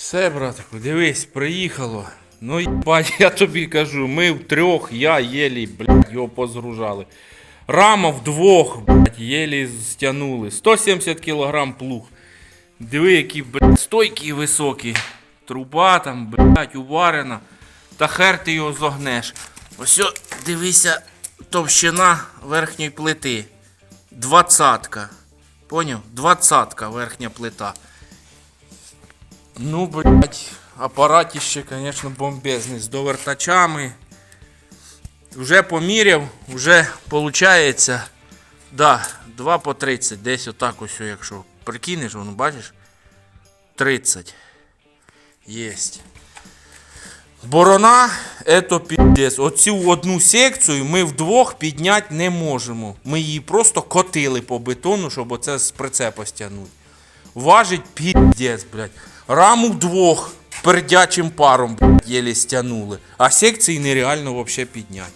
Все, братику, дивись, приїхало. Ну, їбать, я тобі кажу, ми втрьох, я єлі, блядь, його позгружали. Рама вдвох, блядь, єлі стягнули. 170 кілограм плуг. Диви, які, блядь, стойкі високі. Труба там, блядь, уварена. Та хер ти його зогнеш. Ось, дивися, товщина верхньої плити. Двадцатка. Поняв? Двадцатка верхня плита. Ну, блядь, апаратище, конечно, бомбезний. З довертачами. Вже поміряв, вже виходить, да, 2 по 30. Десь отак ось, якщо прикинеш, воно бачиш? 30. Єсть. Борона это піздець. Оцю одну секцію ми вдвох підняти не можемо. Ми її просто котили по бетону, щоб оце з прицепа стягнути. Важить піздець, блядь. Раму вдвох пердячим паром, блядь, єлі стягнули. А секції нереально вообще підняти.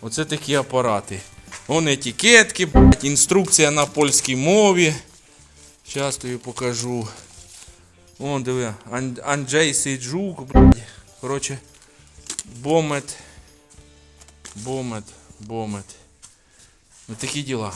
Оце такі апарати. Вон етикетки, блядь, інструкція на польській мові. Зараз тобі покажу. Вон, диви, Ан- Анджей Сейджук, блядь. Коротше, бомет. Бомет, бомет. Ну такі діла.